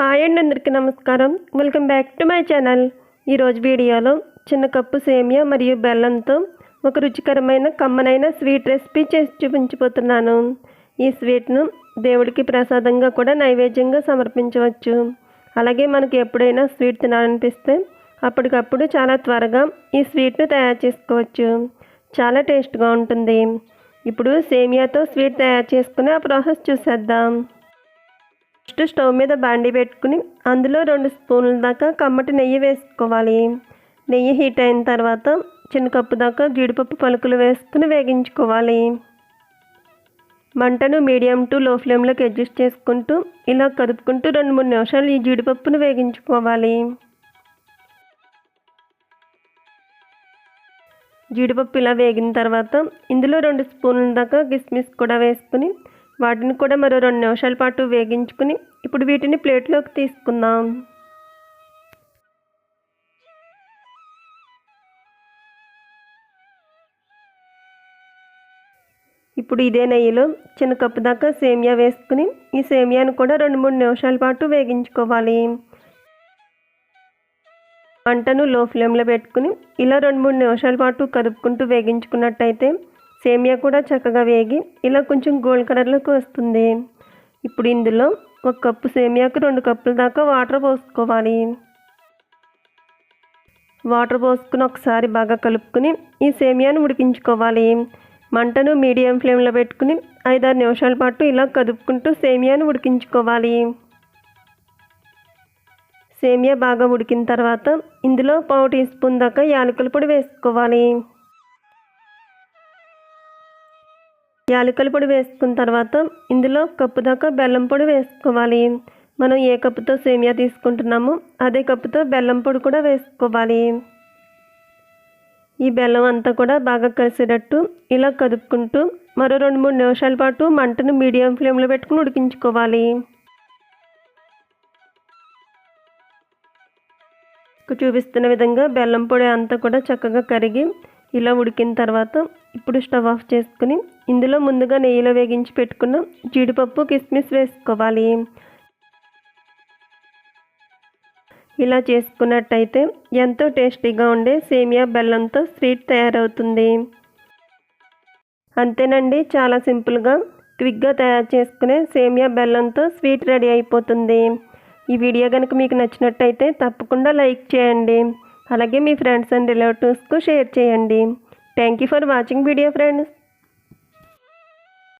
Hi అండి అందరికీ నమస్కారం. Welcome back to my channel ఈరోజు వీడియోలో చిన్న కప్పు సేమియా మరియు బెల్లంతో ఒక రుచికరమైన కమ్మనైన స్వీట్ రెసిపీ చేసి చూపించిపోతున్నాను ఈ స్వీట్ను దేవుడికి ప్రసాదంగా కూడా నైవేద్యంగా సమర్పించవచ్చు. అలాగే మనకి ఎప్పుడైనా స్వీట్ తినాలనిపిస్తే అప్పటికప్పుడు చాలా త్వరగా ఈ స్వీట్ను తయారు చేసుకోవచ్చు. చాలా టేస్ట్గా ఉంటుంది. ఇప్పుడు సేమియాతో స్వీట్ తయారు చేసుకుని ఆ ప్రాసెస్ చూసేద్దాం. ఫస్ట్ స్టవ్ మీద బాండి పెట్టుకుని అందులో రెండు స్పూన్ల దాకా కమ్మటి నెయ్యి వేసుకోవాలి. నెయ్యి హీట్ అయిన తర్వాత చిన్న కప్పు దాకా జీడిపప్పు పలుకులు వేసుకుని వేగించుకోవాలి. మంటను మీడియం టు లో ఫ్లేమ్లోకి అడ్జస్ట్ చేసుకుంటూ ఇలా కదుపుకుంటూ రెండు మూడు నిమిషాలు ఈ జీడిపప్పును వేగించుకోవాలి. జీడిపప్పు ఇలా వేగిన తర్వాత ఇందులో రెండు స్పూన్ల దాకా కిస్మిస్ కూడా వేసుకుని వాటిని కూడా మరో రెండు నిమిషాల పాటు వేగించుకుని ఇప్పుడు వీటిని ప్లేట్లోకి తీసుకుందాం. ఇప్పుడు ఇదే నెయ్యిలో చిన్న కప్పు దాకా సేమియా వేసుకుని ఈ సేమియాను కూడా రెండు మూడు నిమిషాల పాటు వేగించుకోవాలి. మంటను లో ఫ్లేమ్లో పెట్టుకుని ఇలా రెండు మూడు నిమిషాల పాటు కదుపుకుంటూ వేగించుకున్నట్టయితే సేమియా కూడా చక్కగా వేగి ఇలా కొంచెం గోల్డ్ కలర్లోకి వస్తుంది. ఇప్పుడు ఇందులో ఒక కప్పు సేమియాకు రెండు కప్పుల దాకా వాటర్ పోసుకోవాలి. వాటర్ పోసుకుని ఒకసారి బాగా కలుపుకుని ఈ సేమియాను ఉడికించుకోవాలి. మంటను మీడియం ఫ్లేమ్లో పెట్టుకుని ఐదారు నిమిషాల పాటు ఇలా కదుపుకుంటూ సేమియాను ఉడికించుకోవాలి. సేమియా బాగా ఉడికిన తర్వాత ఇందులో పావు టీ స్పూన్ దాకా యాలకుల పొడి వేసుకోవాలి. యాలకుల పొడి వేసుకున్న తర్వాత ఇందులో కప్పు దాకా బెల్లం పొడి వేసుకోవాలి. మనం ఏ కప్పుతో సేమియా తీసుకుంటున్నామో అదే కప్పుతో బెల్లం పొడి కూడా వేసుకోవాలి. ఈ బెల్లం అంతా కూడా బాగా కలిసేటట్టు ఇలా కదుపుకుంటూ మరో రెండు మూడు నిమిషాల పాటు మంటను మీడియం ఫ్లేమ్లో పెట్టుకుని ఉడికించుకోవాలి. చూపిస్తున్న విధంగా బెల్లం పొడి అంతా కూడా చక్కగా కరిగి ఇలా ఉడికిన తర్వాత ఇప్పుడు స్టవ్ ఆఫ్ చేసుకుని ఇందులో ముందుగా నెయ్యిలో వేగించి పెట్టుకున్న జీడిపప్పు కిస్మిస్ వేసుకోవాలి. ఇలా చేసుకున్నట్టయితే ఎంతో టేస్టీగా ఉండే సేమియా బెల్లంతో స్వీట్ తయారవుతుంది. అంతేనండి చాలా సింపుల్గా క్విక్గా తయారు చేసుకునే సేమియా బెల్లంతో స్వీట్ రెడీ అయిపోతుంది. ఈ వీడియో కనుక మీకు నచ్చినట్టయితే తప్పకుండా లైక్ చేయండి. అలాగే మీ ఫ్రెండ్స్ అండ్ రిలేటివ్స్కు షేర్ చేయండి. Thank you for watching video friends